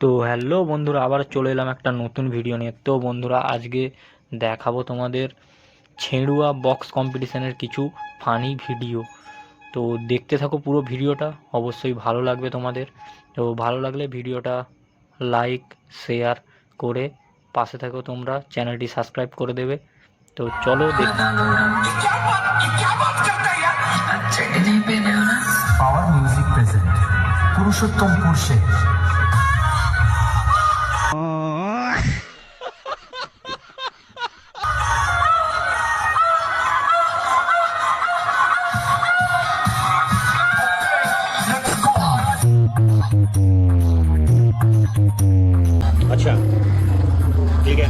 তো হ্যালো বন্ধুরা, আবার চলে এলাম একটা নতুন ভিডিও নিয়ে। তো বন্ধুরা, আজকে দেখাবো তোমাদের ছেঁড়ুয়া বক্স কম্পিটিশানের কিছু ফানি ভিডিও তো দেখতে থাকো পুরো ভিডিওটা অবশ্যই ভালো লাগবে তোমাদের। তো ভালো লাগলে ভিডিওটা লাইক শেয়ার করে পাশে থাকো তোমরা চ্যানেলটি সাবস্ক্রাইব করে দেবে। তো চলো দেখি अच्छा ठीक है।